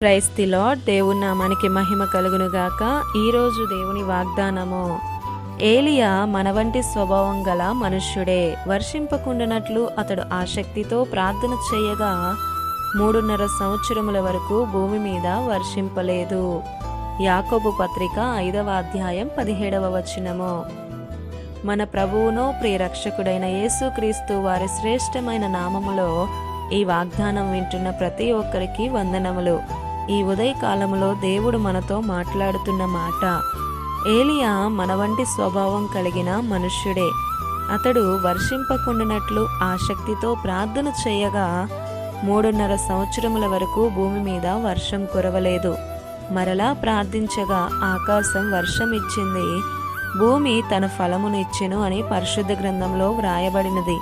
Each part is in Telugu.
ప్రైస్ ది లార్డ్ దేవుని నామానికి మహిమ కలుగును గాక ఈరోజు దేవుని వాగ్దానము ఏలియా మన వంటి స్వభావం గల మనుష్యుడే వర్షింపకుండానట్లు అతడు ఆసక్తితో ప్రార్థన చేయగా మూడున్నర సంవత్సరముల వరకు భూమి మీద వర్షింపలేదు. యాకోబు పత్రిక ఐదవ అధ్యాయం పదిహేడవ వచనము. మన ప్రభువును ప్రియరక్షకుడైన యేసుక్రీస్తు వారి శ్రేష్టమైన నామములో ఈ వాగ్దానం వింటున్న ప్రతి ఒక్కరికి వందనములు. ఈ ఉదయకాలంలో దేవుడు మనతో మాట్లాడుతున్న మాట ఏలియా మన వంటి స్వభావం కలిగిన మనుష్యుడే. అతడు వర్షింపకుండానట్లు ఆసక్తితో ప్రార్థన చేయగా మూడున్నర సంవత్సరముల వరకు భూమి మీద వర్షం కురవలేదు. మరలా ప్రార్థించగా ఆకాశం వర్షం ఇచ్చింది భూమి తన ఫలమును ఇచ్చెను అని పరిశుద్ధ గ్రంథంలో వ్రాయబడినది.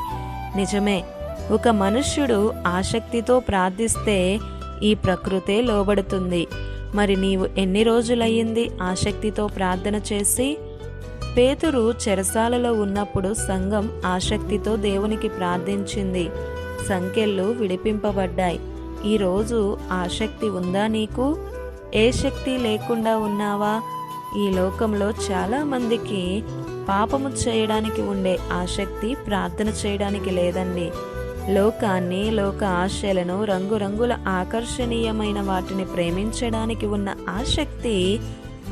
నిజమే ఒక మనుష్యుడు ఆసక్తితో ప్రార్థిస్తే ఈ ప్రకృతే లోబడుతుంది. మరి నీవు ఎన్ని రోజులయ్యింది ఆసక్తితో ప్రార్థన చేసి? పేతురు చెరసాలలో ఉన్నప్పుడు సంఘం ఆసక్తితో దేవునికి ప్రార్థించింది. సంఖ్యలు విడిపింపబడ్డాయి. ఈరోజు ఆసక్తి ఉందా నీకు? ఏ శక్తి లేకుండా ఉన్నావా? ఈ లోకంలో చాలామందికి పాపము చేయడానికి ఉండే ఆసక్తి ప్రార్థన చేయడానికి లేదండి. లోకాన్ని లోక ఆశలను రంగురంగుల ఆకర్షణీయమైన వాటిని ప్రేమించడానికి ఉన్న ఆసక్తి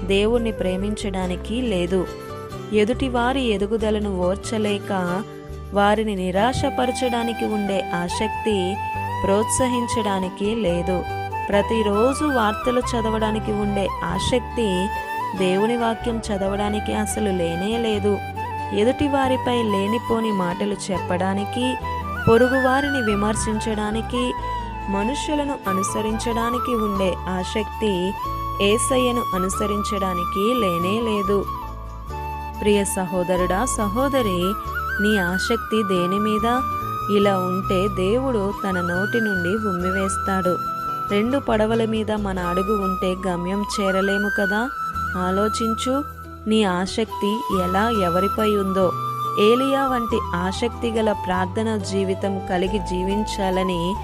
దేవుణ్ణి ప్రేమించడానికి లేదు. ఎదుటివారి ఎదుగుదలను ఓర్చలేక వారిని నిరాశపరచడానికి ఉండే ఆసక్తి ప్రోత్సహించడానికి లేదు. ప్రతిరోజు వార్తలు చదవడానికి ఉండే ఆసక్తి దేవుని వాక్యం చదవడానికి అసలు లేనే లేదు. ఎదుటి వారిపై లేనిపోని మాటలు చెప్పడానికి పొరుగువారిని విమర్శించడానికి మనుషులను అనుసరించడానికి ఉండే ఆసక్తి ఏసయ్యను అనుసరించడానికి లేనే లేదు. ప్రియ సహోదరుడా సహోదరి నీ ఆసక్తి దేని మీద? ఇలా ఉంటే దేవుడు తన నోటి నుండి ఉమ్మివేస్తాడు. రెండు పడవల మీద మన అడుగు ఉంటే గమ్యం చేరలేము కదా? ఆలోచించు నీ ఆసక్తి ఎలా ఎవరిపై ఉందో. ఏలియా వంటి ఆసక్తి గల ప్రార్థన జీవితం కలిగి జీవించాలని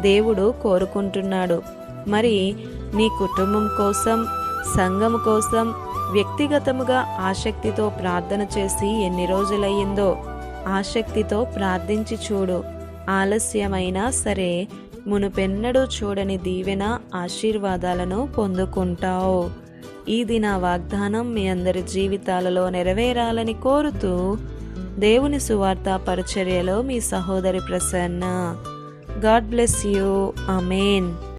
దేవుడు కోరుకుంటున్నాడు. మరి నీ కుటుంబం కోసం సంఘం కోసం వ్యక్తిగతముగా ఆసక్తితో ప్రార్థన చేసి ఎన్ని రోజులయ్యిందో ఆసక్తితో ప్రార్థించి చూడు. ఆలస్యమైనా సరే మునుపెన్నడూ చూడని దీవెన ఆశీర్వాదాలను పొందుకుంటావు. ఇది నా వాగ్దానం మీ అందరి జీవితాలలో నెరవేరాలని కోరుతూ దేవుని సువార్త పరిచర్యలో మీ సహోదరి Prasanna. God bless you amen